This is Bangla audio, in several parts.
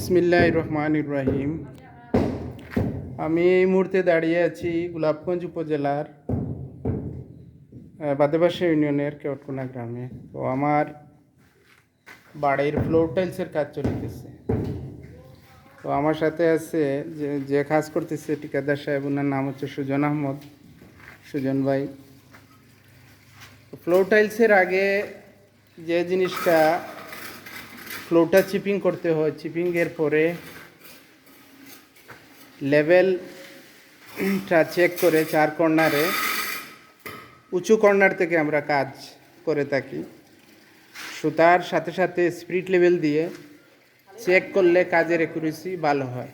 বিসমিল্লাহ রহমান ইব্রাহিম আমি এই মুহূর্তে দাঁড়িয়ে আছি গোলাপগঞ্জ উপজেলার বাদেবাসা ইউনিয়নের কেওটকোনা গ্রামে। তো আমার বাড়ির ফ্লোর টাইলসের কাজ চলিতেছে। তো আমার সাথে আছে যে যে কাজ করতেছে ঠিকাদার সাহেব ওনার নাম হচ্ছে সুজন আহমদ। সুজন ভাই ফ্লোর টাইলসের আগে যে জিনিসটা ফ্লোটা চিপিং করতে হয়। চিপিংয়ের পরে লেভেলটা চেক করে চার কর্নারে উঁচু কর্নার থেকে আমরা কাজ করে থাকি। সুতার সাথে সাথে স্পিরিট লেভেল দিয়ে চেক করলে কাজের একুরেসি ভালো হয়।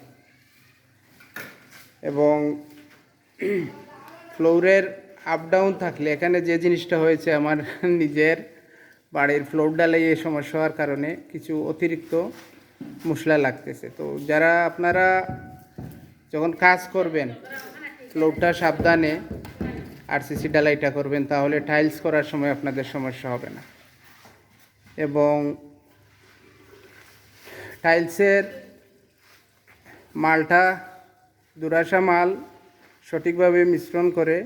এবং ফ্লোরের আপ ডাউন থাকলে, এখানে যে জিনিসটা হয়েছে আমার নিজের বাড়ির ফ্লোর ডালে এই সমস্যা হওয়ার কারণে কিছু অতিরিক্ত মশলা লাগতেছে। তো যারা আপনারা যখন কাজ করবেন ফ্লোরটা সাবধানে আর সিসি ডালাইটা করবেন, তাহলে টাইলস করার সময় আপনাদের সমস্যা হবে না। এবং টাইলসের মালটা, দুরাশা মাল সঠিকভাবে মিশ্রণ করে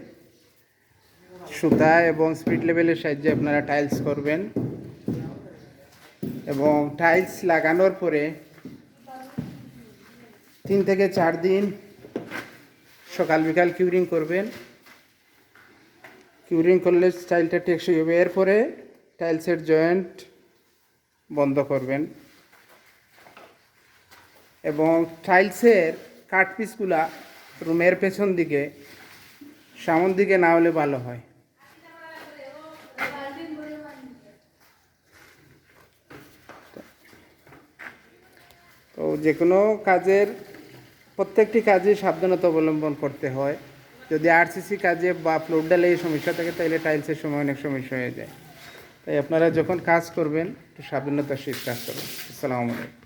সুতা এবং স্পিড লেভেলের সাহায্যে আপনারা টাইলস করবেন। এবং টাইলস লাগানোর পরে তিন থেকে চার দিন সকাল বিকাল কিউরিং করবেন। কিউরিং করলে টাইলটা টেকসই হবে। এরপরে টাইলসের জয়েন্ট বন্ধ করবেন। এবং টাইলসের কাঠ পিসগুলা রুমের পেছন দিকে, সামন দিকে না হলে ভালো হয়। তো যে কোনো কাজের, প্রত্যেকটি কাজে সাবধানতা অবলম্বন করতে হয়। যদি আরসিসি কাজে বা ফ্লোর ডালে এই সমস্যা থাকে, তাহলে টাইলসের সময় অনেক সমস্যা হয়ে যায়। তাই আপনারা যখন কাজ করবেন, একটু সাবধানতার সহিত কাজ করবেন। আসসালামু আলাইকুম।